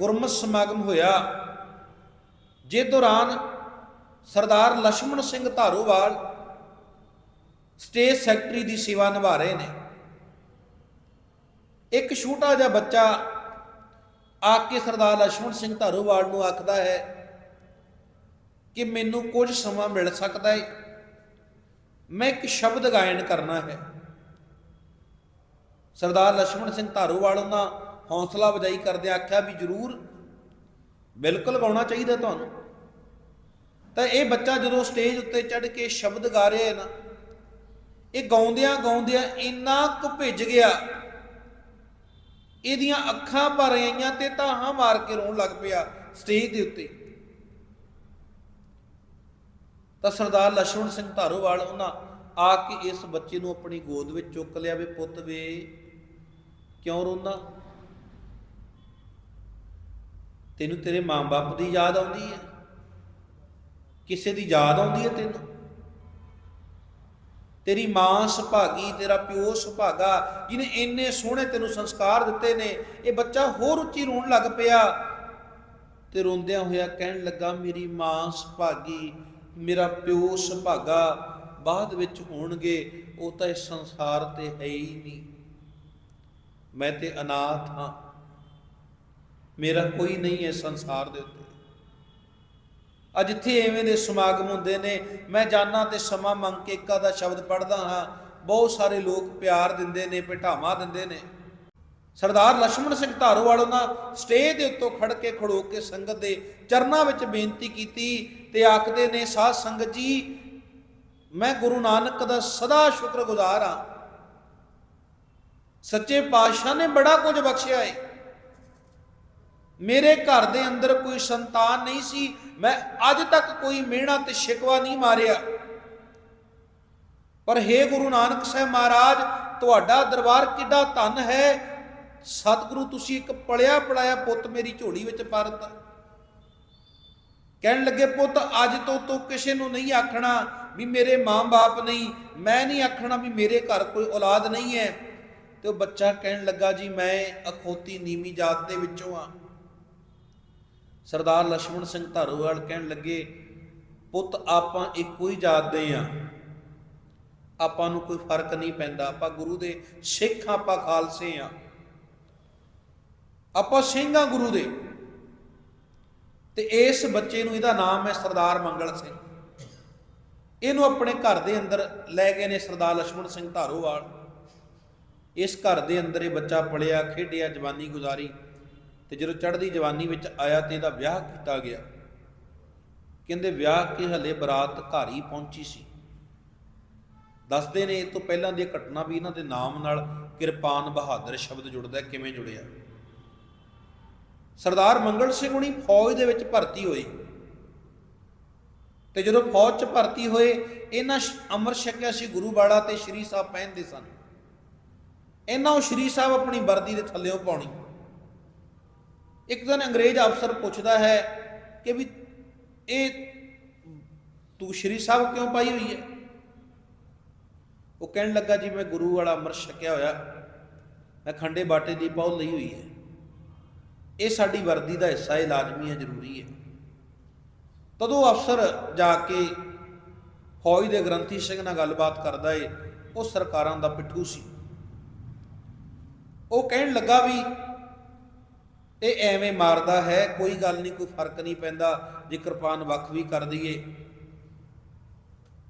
ਗੁਰਮਤ ਸਮਾਗਮ ਹੋਇਆ। ਜੇ ਦੌਰਾਨ ਸਰਦਾਰ ਲక్ష్మణ ਸਿੰਘ ਧਾਰੂਵਾਲ ਸਟੇਜ ਸੈਕਟਰੀ ਦੀ ਸੇਵਾ ਨਿਭਾ ਰਹੇ ਨੇ। ਇੱਕ ਛੋਟਾ ਜਿਹਾ ਬੱਚਾ ਆ ਕੇ ਸਰਦਾਰ ਲక్ష్మణ ਸਿੰਘ ਧਾਰੂਵਾਲ ਨੂੰ ਆਖਦਾ ਹੈ ਕਿ ਮੈਨੂੰ ਕੁਝ ਸਮਾਂ ਮਿਲ ਸਕਦਾ ਹੈ ਮੈਂ ਇੱਕ ਸ਼ਬਦ ਗਾਇਨ ਕਰਨਾ ਹੈ। ਸਰਦਾਰ ਲక్ష్మణ ਸਿੰਘ ਧਾਰੂਵਾਲ ਉਹਨਾਂ ਹੌਸਲਾ ਵਜਾਈ ਕਰਦੇ ਆਖਿਆ ਵੀ ਜ਼ਰੂਰ ਬਿਲਕੁਲ ਗਾਉਣਾ ਚਾਹੀਦਾ ਤੁਹਾਨੂੰ। ਤਾਂ ਇਹ ਬੱਚਾ ਜਦੋਂ ਸਟੇਜ ਉੱਤੇ ਚੜ ਕੇ ਸ਼ਬਦ ਗਾ ਰਿਹਾ ਹੈ ਨਾ, ਇਹ ਗਾਉਂਦਿਆਂ ਗਾਉਂਦਿਆਂ ਇੰਨਾ ਕੁ ਭਿੱਜ ਗਿਆ, ਇਹਦੀਆਂ ਅੱਖਾਂ ਭਰ ਆਈਆਂ ਤੇ ਤਾਹਾਂ ਮਾਰ ਕੇ ਰੋਣ ਲੱਗ ਪਿਆ ਸਟੇਜ ਦੇ ਉੱਤੇ। ਤਾਂ ਸਰਦਾਰ ਲਛਮਣ ਸਿੰਘ ਧਾਰੋਵਾਲ ਉਹਨਾਂ ਆ ਕੇ ਇਸ ਬੱਚੇ ਨੂੰ ਆਪਣੀ ਗੋਦ ਵਿੱਚ ਚੁੱਕ ਲਿਆ ਵੀ ਪੁੱਤ ਵੇ, ਕਿਉਂ ਰੋਂਦਾ? ਤੈਨੂੰ ਤੇਰੇ ਮਾਂ-ਬਾਪ ਦੀ ਯਾਦ ਆਉਂਦੀ ਹੈ? ਕਿਸੇ ਦੀ ਯਾਦ ਆਉਂਦੀ ਹੈ ਤੈਨੂੰ? ਤੇਰੀ ਮਾਂ ਸੁਭਾਗੀ, ਤੇਰਾ ਪਿਓ ਸੁਭਾਗਾ, ਜਿਹਨੇ ਇੰਨੇ ਸੋਹਣੇ ਤੈਨੂੰ ਸੰਸਕਾਰ ਦਿੱਤੇ ਨੇ, ਇਹ ਬੱਚਾ ਹੋਰ ਉੱਚੀ ਰੋਣ ਲੱਗ ਪਿਆ। ਤੇ ਰੋਂਦਿਆਂ ਹੋਇਆ ਕਹਿਣ ਲੱਗਾ, ਮੇਰੀ ਮਾਂ ਸੁਭਾਗੀ, ਮੇਰਾ ਪਿਓ ਸੁਭਾਗਾ, ਬਾਅਦ ਵਿੱਚ ਹੋਣਗੇ, ਉਹ ਤਾਂ ਇਸ ਸੰਸਾਰ ਤੇ ਹੈ ਹੀ ਨਹੀਂ। ਮੈਂ ਤੇ ਅਨਾਥ ਹਾਂ। ਮੇਰਾ ਕੋਈ ਨਹੀਂ ਹੈ ਸੰਸਾਰ ਦੇ ਉੱਤੇ। ਅੱਜ ਇੱਥੇ ਐਵੇਂ ਦੇ ਸਮਾਗਮ ਹੁੰਦੇ ਨੇ, ਮੈਂ ਜਾਨਾਂ ਤੇ ਸਮਾਂ ਮੰਗ ਕੇ ਇੱਕਾ ਦਾ ਸ਼ਬਦ ਪੜ੍ਹਦਾ ਹਾਂ। ਬਹੁਤ ਸਾਰੇ ਲੋਕ ਪਿਆਰ ਦਿੰਦੇ ਨੇ ਪਟਾਵਾ ਦਿੰਦੇ ਨੇ। ਸਰਦਾਰ ਲక్ష్మణ ਸਿੰਘ ਧਾਰੋਵਾਲ ਉਹਨਾਂ ਸਟੇਜ ਦੇ ਉੱਤੋਂ ਖੜ ਕੇ ਖੜੋ ਕੇ ਸੰਗਤ ਦੇ ਚਰਨਾਂ ਵਿੱਚ ਬੇਨਤੀ ਕੀਤੀ ਤੇ ਆਖਦੇ ਨੇ, ਸਾਧ ਸੰਗਤ ਜੀ, ਮੈਂ ਗੁਰੂ ਨਾਨਕ ਦਾ ਸਦਾ ਸ਼ੁਕਰਗੁਜ਼ਾਰ ਹਾਂ। ਸੱਚੇ ਪਾਤਸ਼ਾਹ ਨੇ ਬੜਾ ਕੁਝ ਬਖਸ਼ਿਆ ਹੈ ਮੇਰੇ ਘਰ ਦੇ ਅੰਦਰ ਕੋਈ ਸੰਤਾਨ ਨਹੀਂ ਸੀ। ਮੈਂ ਅੱਜ ਤੱਕ ਕੋਈ ਮਿਹਣਾ ਤੇ ਸ਼ਿਕਵਾ ਨਹੀਂ ਮਾਰਿਆ। ਪਰ हे ਗੁਰੂ ਨਾਨਕ ਸਾਹਿਬ ਮਹਾਰਾਜ, ਤੁਹਾਡਾ ਦਰਬਾਰ ਕਿੱਡਾ ਧਨ ਹੈ। ਸਤਿਗੁਰੂ, ਤੁਸੀਂ ਇੱਕ ਪਲਿਆ ਪੜਾਇਆ ਪੁੱਤ ਮੇਰੀ ਝੋਲੀ ਵਿੱਚ ਪਾਰਤਾ ਕਹਿਣ ਲੱਗੇ, ਪੁੱਤ, ਅੱਜ ਤੋਂ ਤੂੰ ਕਿਸੇ ਨੂੰ ਨਹੀਂ ਆਖਣਾ ਵੀ ਮੇਰੇ ਮਾਂ-ਬਾਪ ਨਹੀਂ। ਮੈਂ ਨਹੀਂ ਆਖਣਾ ਵੀ ਮੇਰੇ ਘਰ ਕੋਈ ਔਲਾਦ ਨਹੀਂ ਹੈ। ਤੇ ਉਹ ਬੱਚਾ ਕਹਿਣ ਲੱਗਾ, ਜੀ, ਮੈਂ ਅਖੋਤੀ ਨੀਵੀਂ ਜਾਤ ਦੇ ਵਿੱਚੋਂ ਆ ਸਰਦਾਰ ਲక్ష్మణ ਸਿੰਘ ਧਾਰੋਵਾਲ ਕਹਿਣ ਲੱਗੇ, ਪੁੱਤ, ਆਪਾਂ ਇੱਕੋ ਹੀ ਜਾਤ ਦੇ ਆ। ਆਪਾਂ ਨੂੰ ਕੋਈ ਫ਼ਰਕ ਨਹੀਂ ਪੈਂਦਾ। ਆਪਾਂ ਗੁਰੂ ਦੇ ਸਿੱਖ, ਆਪਾਂ ਖਾਲਸੇ ਆ। ਆਪਾਂ ਸਿੰਘਾਂ ਗੁਰੂ ਦੇ। ਤੇ ਇਸ ਬੱਚੇ ਨੂੰ ਇਹਦਾ ਨਾਮ ਹੈ ਸਰਦਾਰ ਮੰਗਲ ਸਿੰਘ। ਇਹਨੂੰ ਆਪਣੇ ਘਰ ਦੇ ਅੰਦਰ ਲੈ ਗਏ ਨੇ ਸਰਦਾਰ ਲక్ష్మణ ਸਿੰਘ ਧਾਰੋਵਾਲ। ਇਸ ਘਰ ਦੇ ਅੰਦਰ ਇਹ ਬੱਚਾ ਪਲਿਆ ਖੇਡਿਆ, ਜਵਾਨੀ ਗੁਜ਼ਾਰੀ। ਤੇ ਜਦੋਂ ਚੜ੍ਹਦੀ ਜਵਾਨੀ ਵਿੱਚ ਆਇਆ ਤੇ ਇਹਦਾ ਵਿਆਹ ਕੀਤਾ ਗਿਆ। ਕਹਿੰਦੇ ਵਿਆਹ ਕੇ ਹਲੇ ਬਰਾਤ ਘਰ ਹੀ ਪਹੁੰਚੀ ਸੀ। ਦੱਸਦੇ ਨੇ ਇਹ ਤੋਂ ਪਹਿਲਾਂ ਦੀ ਇਹ ਘਟਨਾ ਵੀ ਇਹਨਾਂ ਦੇ ਨਾਮ ਨਾਲ ਕਿਰਪਾਨ ਬਹਾਦਰ ਸ਼ਬਦ ਜੁੜਦਾ ਕਿਵੇਂ ਜੁੜਿਆ। ਸਰਦਾਰ ਮੰਗਲ ਸਿੰਘ ਹੁਣੀ ਫੌਜ ਦੇ ਵਿੱਚ ਭਰਤੀ ਹੋਏ। ਤੇ ਜਦੋਂ ਫੌਜ 'ਚ ਭਰਤੀ ਹੋਏ, ਇਹਨਾਂ ਸ਼- ਅੰਮ੍ਰਿਤ ਛਕਿਆ ਸੀ ਗੁਰੂ ਬਾੜਾ ਤੇ ਸ਼੍ਰੀ ਸਾਹਿਬ ਪਹਿਨਦੇ ਸਨ। ਇਹਨਾਂ ਉਹ ਸ਼੍ਰੀ ਸਾਹਿਬ ਆਪਣੀ ਵਰਦੀ ਦੇ ਥੱਲੇੋਂ ਪਾਉਣੀ। ਇੱਕ ਦਿਨ ਅੰਗਰੇਜ਼ ਅਫਸਰ ਪੁੱਛਦਾ ਹੈ ਕਿ ਵੀ ਇਹ ਤੂੰ ਸ਼੍ਰੀ ਸਾਹਿਬ ਕਿਉਂ ਪਾਈ ਹੋਈ ਹੈ? ਉਹ ਕਹਿਣ ਲੱਗਾ, ਜੀ, ਮੈਂ ਗੁਰੂ ਵਾਲਾ ਅੰਮ੍ਰਿਤ ਛਕਿਆ ਹੋਇਆ। ਮੈਂ ਖੰਡੇ ਬਾਟੇ ਦੀ ਪੌਲ ਲਈ ਹੋਈ ਹੈ। ਇਹ ਸਾਡੀ ਵਰਦੀ ਦਾ ਹਿੱਸਾ ਹੈ ਲਾਜ਼ਮੀ ਹੈ, ਜ਼ਰੂਰੀ ਹੈ। ਤਦੋਂ ਅਫਸਰ ਜਾ ਕੇ ਫੌਜ ਦੇ ਗ੍ਰੰਥੀ ਸਿੰਘ ਨਾਲ ਗੱਲਬਾਤ ਕਰਦਾ ਏ। ਉਹ ਸਰਕਾਰਾਂ ਦਾ ਪਿੱਠੂ ਸੀ। ਉਹ ਕਹਿਣ ਲੱਗਾ ਵੀ ਇਹ ਐਵੇਂ ਮਾਰਦਾ ਹੈ, ਕੋਈ ਗੱਲ ਨਹੀਂ, ਕੋਈ ਫ਼ਰਕ ਨਹੀਂ ਪੈਂਦਾ ਜੇ ਕਿਰਪਾਨ ਵੱਖ ਵੀ ਕਰ ਦਈਏ।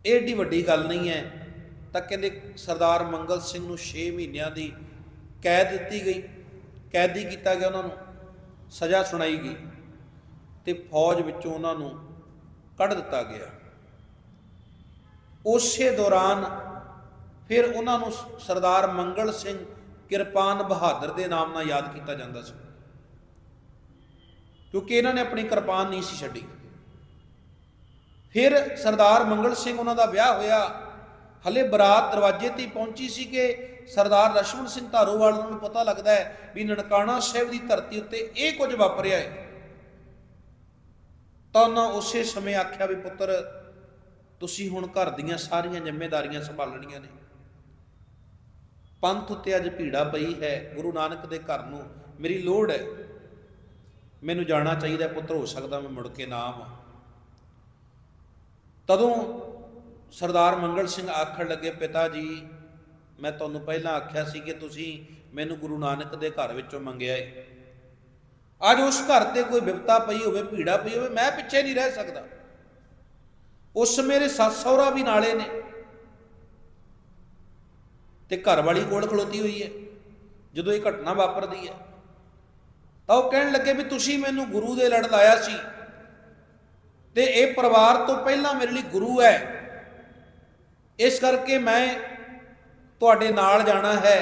ਇਹ ਏਡੀ ਵੱਡੀ ਗੱਲ ਨਹੀਂ ਹੈ। ਤਾਂ ਕਹਿੰਦੇ ਸਰਦਾਰ ਮੰਗਲ ਸਿੰਘ ਨੂੰ 6 ਮਹੀਨਿਆਂ ਦੀ ਕੈਦ ਦਿੱਤੀ ਗਈ। ਕੈਦੀ ਕੀਤਾ ਗਿਆ ਉਹਨਾਂ ਨੂੰ, ਸਜ਼ਾ ਸੁਣਾਈ ਗਈ ਤੇ ਫੌਜ ਵਿੱਚੋਂ ਉਹਨਾਂ ਨੂੰ ਕੱਢ ਦਿੱਤਾ ਗਿਆ। ਉਸੇ ਦੌਰਾਨ ਫਿਰ ਉਹਨਾਂ ਨੂੰ ਸਰਦਾਰ ਮੰਗਲ ਸਿੰਘ ਕਿਰਪਾਨ ਬਹਾਦਰ ਦੇ ਨਾਮ ਨਾਲ ਯਾਦ ਕੀਤਾ ਜਾਂਦਾ ਸੀ। ਕਿਉਂਕਿ ਇਹਨਾਂ ਨੇ ਆਪਣੀ ਕਿਰਪਾਨ ਨਹੀਂ ਸੀ ਛੱਡੀ। ਫਿਰ ਸਰਦਾਰ ਮੰਗਲ ਸਿੰਘ ਉਹਨਾਂ ਦਾ ਵਿਆਹ ਹੋਇਆ। ਹਲੇ ਬਰਾਤ ਦਰਵਾਜ਼ੇ ਤੇ ਪਹੁੰਚੀ ਸੀ ਕਿ ਸਰਦਾਰ ਰਸ਼ਮਨ ਸਿੰਘ ਧਾਰੋਵਾਲ ਨੂੰ ਪਤਾ ਲੱਗਦਾ ਹੈ ਵੀ ਨਨਕਾਣਾ ਸਾਹਿਬ ਦੀ ਧਰਤੀ ਉੱਤੇ ਇਹ ਕੁਝ ਵਾਪਰਿਆ ਹੈ। ਤਾਂ ਉਹਨਾਂ ਉਸੇ ਸਮੇਂ ਆਖਿਆ ਵੀ ਪੁੱਤਰ, ਤੁਸੀਂ ਹੁਣ ਘਰ ਦੀਆਂ ਸਾਰੀਆਂ ਜ਼ਿੰਮੇਵਾਰੀਆਂ ਸੰਭਾਲਣੀਆਂ ਨੇ। ਪੰਥ ਉੱਤੇ ਅੱਜ ਭੀੜਾ ਪਈ ਹੈ। ਗੁਰੂ ਨਾਨਕ ਦੇ ਘਰ ਨੂੰ ਮੇਰੀ ਲੋੜ ਹੈ। ਮੈਨੂੰ ਜਾਣਾ ਚਾਹੀਦਾ ਪੁੱਤਰ, ਹੋ ਸਕਦਾ ਮੈਂ ਮੁੜ ਕੇ ਨਾ ਆਵਾਂ। ਤਦੋਂ ਸਰਦਾਰ ਮੰਗਲ ਸਿੰਘ ਆਖਣ ਲੱਗੇ, ਪਿਤਾ ਜੀ, ਮੈਂ ਤੁਹਾਨੂੰ ਪਹਿਲਾਂ ਆਖਿਆ ਸੀ ਕਿ ਤੁਸੀਂ ਮੈਨੂੰ ਗੁਰੂ ਨਾਨਕ ਦੇ ਘਰ ਵਿੱਚੋਂ ਮੰਗਿਆ ਏ। ਅੱਜ ਉਸ ਘਰ ਤੇ ਕੋਈ ਵਿਪਤਾ ਪਈ ਹੋਵੇ, ਭੀੜਾ ਪਈ ਹੋਵੇ, ਮੈਂ ਪਿੱਛੇ ਨਹੀਂ ਰਹਿ ਸਕਦਾ। ਉਸ ਮੇਰੇ ਸੱਸ ਸਹੁਰਾ ਵੀ ਨਾਲੇ ਨੇ। ਤੇ ਘਰ ਵਾਲੀ ਕੋਲ ਖਲੋਤੀ ਹੋਈ ਹੈ ਜਦੋਂ ਇਹ ਘਟਨਾ ਵਾਪਰਦੀ ਹੈ ਤਾਂ ਉਹ ਕਹਿਣ ਲੱਗੇ ਵੀ ਤੁਸੀਂ ਮੈਨੂੰ ਗੁਰੂ ਦੇ ਲੜ ਲਾਇਆ ਸੀ ਤੇ ਇਹ ਪਰਿਵਾਰ ਤੋਂ ਪਹਿਲਾਂ ਮੇਰੇ ਲਈ ਗੁਰੂ ਹੈ। ਇਸ ਕਰਕੇ ਮੈਂ ਤੁਹਾਡੇ ਨਾਲ ਜਾਣਾ ਹੈ।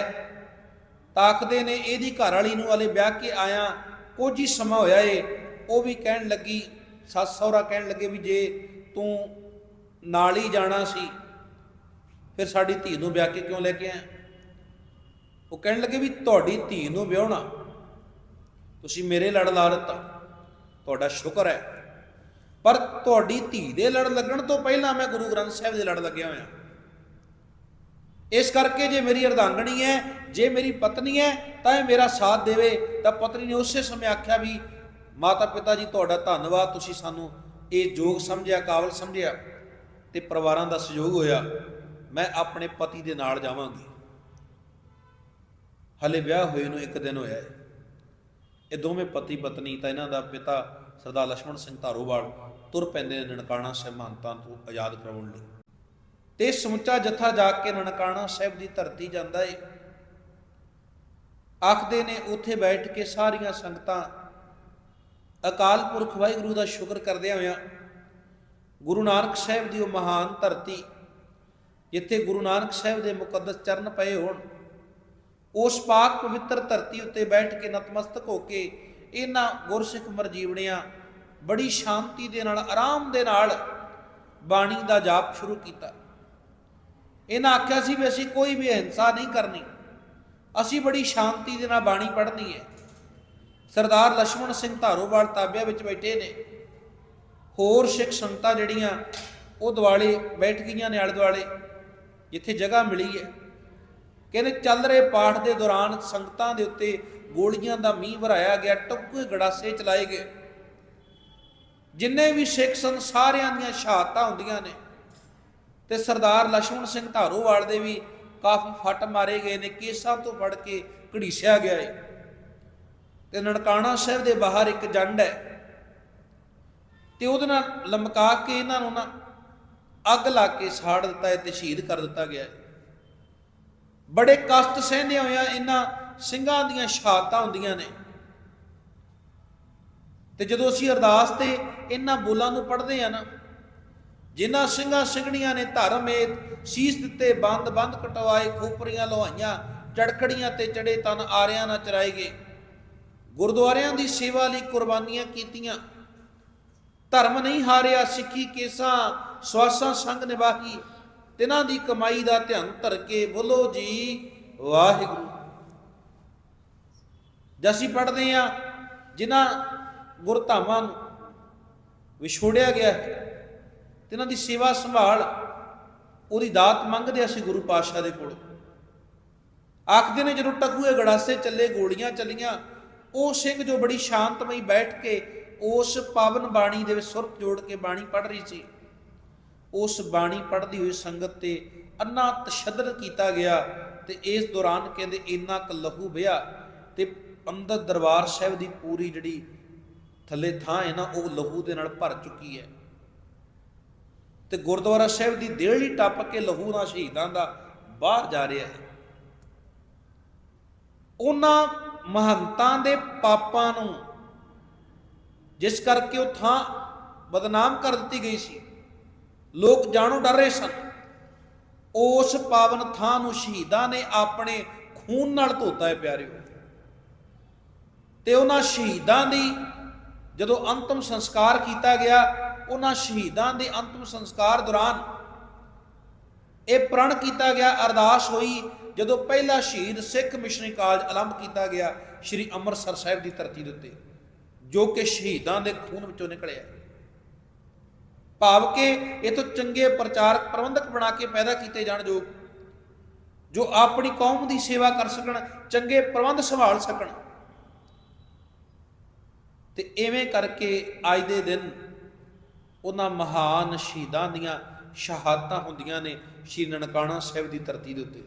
ਤਾਕਦੇ ਨੇ, ਇਹਦੀ ਘਰ ਵਾਲੀ ਨੂੰ ਵਾਲੇ ਵਿਆਹ ਕੇ ਆਇਆ, ਕੁਝ ਹੀ ਸਮਾਂ ਹੋਇਆ ਏ। ਉਹ ਵੀ ਕਹਿਣ ਲੱਗੀ, ਸੱਸ ਸਹੁਰਾ ਕਹਿਣ ਲੱਗੇ ਵੀ ਜੇ ਤੂੰ ਨਾਲ ਹੀ ਜਾਣਾ ਸੀ, ਫਿਰ ਸਾਡੀ ਧੀ ਨੂੰ ਵਿਆਹ ਕੇ ਕਿਉਂ ਲੈ ਕੇ ਆਇਆ? ਉਹ ਕਹਿਣ ਲੱਗੇ ਵੀ ਤੁਹਾਡੀ ਧੀ ਨੂੰ ਵਿਆਹਣਾ। ਤੁਸੀਂ ਮੇਰੇ ਲੜ ਲਾ ਦਿੱਤਾ। ਤੁਹਾਡਾ ਸ਼ੁਕਰ ਹੈ। ਪਰ ਤੁਹਾਡੀ ਧੀ ਦੇ ਲੜ ਲੱਗਣ ਤੋਂ ਪਹਿਲਾਂ ਮੈਂ ਗੁਰੂ ਗ੍ਰੰਥ ਸਾਹਿਬ ਦੇ ਲੜ ਲੱਗਿਆ ਹੋਇਆ। ਇਸ ਕਰਕੇ ਜੇ ਮੇਰੀ ਅਰਧਾਂਗਣੀ ਹੈ, ਜੇ ਮੇਰੀ ਪਤਨੀ ਹੈ, ਤਾਂ ਇਹ ਮੇਰਾ ਸਾਥ ਦੇਵੇ। ਤਾਂ ਪਤਨੀ ਨੇ ਉਸੇ ਸਮੇਂ ਆਖਿਆ ਵੀ, ਮਾਤਾ ਪਿਤਾ ਜੀ, ਤੁਹਾਡਾ ਧੰਨਵਾਦ। ਤੁਸੀਂ ਸਾਨੂੰ ਇਹ ਯੋਗ ਸਮਝਿਆ, ਕਾਬਲ ਸਮਝਿਆ ਤੇ ਪਰਿਵਾਰਾਂ ਦਾ ਸਹਿਯੋਗ ਹੋਇਆ। ਮੈਂ ਆਪਣੇ ਪਤੀ ਦੇ ਨਾਲ ਜਾਵਾਂਗੀ। ਹਲੇ ਵਿਆਹ ਹੋਏ ਨੂੰ ਇੱਕ ਦਿਨ ਹੋਇਆ ਹੈ। ਇਹ ਦੋਵੇਂ ਪਤੀ ਪਤਨੀ ਤਾਂ ਇਹਨਾਂ ਦਾ ਪਿਤਾ ਸਰਦਾਰ ਲక్ష్మణ ਸਿੰਘ ਧਾਰੋਵਾਲ ਤੁਰ ਪੈਂਦੇ ਨੇ ਨਨਕਾਣਾ ਸਾਹਿਬ ਮਹੰਤਾਂ ਤੋਂ ਆਜ਼ਾਦ ਕਰਾਉਣ ਲਈ। ਤੇ ਸਮੁੱਚਾ ਜਥਾ ਜਾ ਕੇ ਨਨਕਾਣਾ ਸਾਹਿਬ ਦੀ ਧਰਤੀ ਜਾਂਦਾ ਏ। ਆਖਦੇ ਨੇ ਉੱਥੇ ਬੈਠ ਕੇ ਸਾਰੀਆਂ ਸੰਗਤਾਂ ਅਕਾਲ ਪੁਰਖ ਵਾਹਿਗੁਰੂ ਦਾ ਸ਼ੁਕਰ ਕਰਦਿਆਂ ਹੋਇਆਂ ਗੁਰੂ ਨਾਨਕ ਸਾਹਿਬ ਦੀ ਉਹ ਮਹਾਨ ਧਰਤੀ ਜਿੱਥੇ ਗੁਰੂ ਨਾਨਕ ਸਾਹਿਬ ਦੇ ਮੁਕੱਦਸ ਚਰਨ ਪਏ ਹੋਣ ਉਸ ਪਾਕ ਪਵਿੱਤਰ ਧਰਤੀ ਉੱਤੇ ਬੈਠ ਕੇ ਨਤਮਸਤਕ ਹੋ ਕੇ ਇਹਨਾਂ ਗੁਰਸਿੱਖ ਮਰਜੀਵਣਿਆਂ ਬੜੀ ਸ਼ਾਂਤੀ ਦੇ ਨਾਲ, ਆਰਾਮ ਦੇ ਨਾਲ ਬਾਣੀ ਦਾ ਜਾਪ ਸ਼ੁਰੂ ਕੀਤਾ। ਇਹਨਾਂ ਆਖਿਆ ਸੀ ਵੀ ਅਸੀਂ ਕੋਈ ਵੀ ਹਿੰਸਾ ਨਹੀਂ ਕਰਨੀ। ਅਸੀਂ ਬੜੀ ਸ਼ਾਂਤੀ ਦੇ ਨਾਲ ਬਾਣੀ ਪੜ੍ਹਨੀ ਹੈ। ਸਰਦਾਰ ਲక్ష్మణ ਸਿੰਘ ਧਾਰੋਵਾਲ ਤਾਬਿਆ ਵਿੱਚ ਬੈਠੇ ਨੇ। ਹੋਰ ਸਿੱਖ ਸੰਗਤਾਂ ਜਿਹੜੀਆਂ ਉਹ ਦਿਵਾਲੇ ਬੈਠ ਗਈਆਂ ਨੇ ਆਲੇ ਦੁਆਲੇ, ਜਿੱਥੇ ਜਗ੍ਹਾ ਮਿਲੀ ਹੈ। ਕਹਿੰਦੇ ਚੱਲ ਰਹੇ ਪਾਠ ਦੇ ਦੌਰਾਨ ਸੰਗਤਾਂ ਦੇ ਉੱਤੇ ਗੋਲੀਆਂ ਦਾ ਮੀਂਹ ਵਰਾਇਆ ਗਿਆ ਟੁੱਕੇ ਗੜਾਸੇ ਚਲਾਏ ਗਏ। ਜਿੰਨੇ ਵੀ ਸਿੱਖ ਸਨ ਸਾਰਿਆਂ ਦੀਆਂ ਸ਼ਹਾਦਤਾਂ ਹੁੰਦੀਆਂ ਨੇ ਤੇ ਸਰਦਾਰ ਲਛਮਣ ਸਿੰਘ ਧਾਰੋਵਾਲ ਦੇ ਵੀ ਕਾਫੀ ਫੱਟ ਮਾਰੇ ਗਏ ਨੇ, ਕੇਸਾਂ ਤੋਂ ਫੜ ਕੇ ਘੜੀਸਿਆ ਗਿਆ ਹੈ ਤੇ ਨਨਕਾਣਾ ਸਾਹਿਬ ਦੇ ਬਾਹਰ ਇੱਕ ਜੰਡ ਹੈ ਤੇ ਉਹਦੇ ਨਾਲ ਲਮਕਾ ਕੇ ਇਹਨਾਂ ਨੂੰ ਨਾ ਅੱਗ ਲਾ ਕੇ ਸਾੜ ਦਿੱਤਾ ਹੈ ਤੇ ਸ਼ਹੀਦ ਕਰ ਦਿੱਤਾ ਗਿਆ ਹੈ ਬੜੇ ਕਸ਼ਟ ਸਹਿੰਦੇ ਹੋਇਆ ਇਹਨਾਂ ਸਿੰਘਾਂ ਦੀਆਂ ਸ਼ਹਾਦਤਾਂ ਹੁੰਦੀਆਂ ਨੇ। ਤੇ ਜਦੋਂ ਅਸੀਂ ਅਰਦਾਸ ਤੇ ਇਹਨਾਂ ਬੋਲਾਂ ਨੂੰ ਪੜ੍ਹਦੇ ਆ ਨਾ, ਜਿਨ੍ਹਾਂ ਸਿੰਘਾਂ ਸਿੰਘਣੀਆਂ ਨੇ ਧਰਮ ਏ ਸੀਸ ਦਿੱਤੇ, ਬੰਦ ਬੰਦ ਕਟਵਾਏ, ਖੋਪਰੀਆਂ ਲੋਹਾਈਆਂ ਚੜਕੜੀਆਂ ਤੇ ਚੜੇ ਤਨ ਆਰਿਆਂ ਨਾ ਚਰਾਏ ਗਏ। ਗੁਰਦੁਆਰਿਆਂ ਦੀ ਸੇਵਾ ਲਈ ਕੁਰਬਾਨੀਆਂ ਕੀਤੀਆਂ। ਧਰਮ ਨਹੀਂ ਹਾਰਿਆ, ਸਿੱਖੀ ਕੇਸਾਂ, ਸਵਾਸਾਂ ਸੰਗ ਨਿਭਾਹੀ ਤਿਨਾਂ ਦੀ ਕਮਾਈ ਦਾ ਧਿਆਨ ਧਰ ਕੇ ਬੋਲੋ ਜੀ, ਵਾਹਿਗੁਰੂ। ਜਸੀਂ ਪੜ੍ਹਦੇ ਆ ਜਿਨ੍ਹਾਂ ਗੁਰਧਾਮਾਂ ਨੂੰ ਵਿਛੋੜਿਆ ਗਿਆ ਹੈ, ਤਿਨਾਂ ਦੀ ਸੇਵਾ ਸੰਭਾਲ ਉਹਦੀ ਦਾਤ ਮੰਗਦੇ ਅਸੀਂ ਗੁਰੂ ਪਾਤਸ਼ਾਹ ਦੇ ਕੋਲ। ਆਖਦੇ ਨੇ, ਜਦੋਂ ਟਕੂਏ ਗੜਾਸੇ ਚੱਲੇ, ਗੋਲੀਆਂ ਚੱਲੀਆਂ, ਉਹ ਸਿੰਘ ਜੋ ਬੜੀ ਸ਼ਾਂਤਮਈ ਬੈਠ ਕੇ ਉਸ ਪਾਵਨ ਬਾਣੀ ਦੇ ਵਿੱਚ ਸੁਰਤ ਜੋੜ ਕੇ ਬਾਣੀ ਪੜ੍ਹ ਰਹੀ ਸੀ ਉਸ ਬਾਣੀ ਪੜ੍ਹਦੀ ਹੋਈ ਸੰਗਤ ਤੇ ਅੰਨਾ ਤਸ਼ੱਦਦ ਕੀਤਾ ਗਿਆ ਤੇ ਇਸ ਦੌਰਾਨ ਕਹਿੰਦੇ ਇੰਨਾ ਕ ਲਹੂ ਵਿਆ ਤੇ ਅੰਦਰ ਦਰਬਾਰ ਸਾਹਿਬ ਦੀ ਪੂਰੀ ਜਿਹੜੀ ਥੱਲੇ ਥਾਂ ਹੈ ਨਾ, ਉਹ ਲਹੂ ਦੇ ਨਾਲ ਭਰ ਚੁੱਕੀ ਹੈ। ਤੇ ਗੁਰਦੁਆਰਾ ਸਾਹਿਬ ਦੀ ਦੇਹਲੀ ਟੱਪ ਕੇ ਲਹੂ ਨਾਲ ਸ਼ਹੀਦਾਂ ਦਾ ਬਾਹਰ ਜਾ ਰਿਹਾ ਹੈ। ਉਹਨਾਂ ਮਹੰਤਾਂ ਦੇ ਪਾਪਾਂ ਨੂੰ ਜਿਸ ਕਰਕੇ ਉਹ ਥਾਂ ਬਦਨਾਮ ਕਰ ਦਿੱਤੀ ਗਈ ਸੀ ਲੋਕ ਜਾਣੋਂ ਡਰ ਰਹੇ ਸਨ। ਉਸ ਪਾਵਨ ਥਾਂ ਨੂੰ ਸ਼ਹੀਦਾਂ ਨੇ ਆਪਣੇ ਖੂਨ ਨਾਲ ਧੋਤਾ ਹੈ ਪਿਆਰਿਓ। ਤੇ ਉਹਨਾਂ ਸ਼ਹੀਦਾਂ ਦੀ ਜਦੋਂ ਅੰਤਮ ਸੰਸਕਾਰ ਕੀਤਾ ਗਿਆ, ਉਹਨਾਂ ਸ਼ਹੀਦਾਂ ਦੇ ਅੰਤਮ ਸੰਸਕਾਰ ਦੌਰਾਨ ਇਹ ਪ੍ਰਣ ਕੀਤਾ ਗਿਆ, ਅਰਦਾਸ ਹੋਈ, ਜਦੋਂ ਪਹਿਲਾ ਸ਼ਹੀਦ ਸਿੱਖ ਮਿਸ਼ਨਰੀ ਕਾਲਜ ਆਰੰਭ ਕੀਤਾ ਗਿਆ, ਸ੍ਰੀ ਅੰਮ੍ਰਿਤਸਰ ਸਾਹਿਬ ਦੀ ਧਰਤੀ ਦੇ ਉੱਤੇ, ਜੋ ਕਿ ਸ਼ਹੀਦਾਂ ਦੇ ਖੂਨ ਵਿੱਚੋਂ ਨਿਕਲਿਆ। ਭਾਵ ਕਿ ਇਹ ਤੋਂ ਚੰਗੇ ਪ੍ਰਚਾਰਕ ਪ੍ਰਬੰਧਕ ਬਣਾ ਕੇ ਪੈਦਾ ਕੀਤੇ ਜਾਣ ਜੋ ਜੋ ਆਪਣੀ ਕੌਮ ਦੀ ਸੇਵਾ ਕਰ ਸਕਣ, ਚੰਗੇ ਪ੍ਰਬੰਧ ਸੰਭਾਲ ਸਕਣ। ਤੇ ਐਵੇਂ ਕਰਕੇ ਅੱਜ ਦੇ ਦਿਨ ਉਹਨਾਂ ਮਹਾਨ ਸ਼ਹੀਦਾਂ ਦੀਆਂ ਸ਼ਹਾਦਤਾਂ ਹੁੰਦੀਆਂ ਨੇ ਸ਼੍ਰੀ ਨਨਕਾਣਾ ਸਾਹਿਬ ਦੀ ਧਰਤੀ ਦੇ ਉੱਤੇ।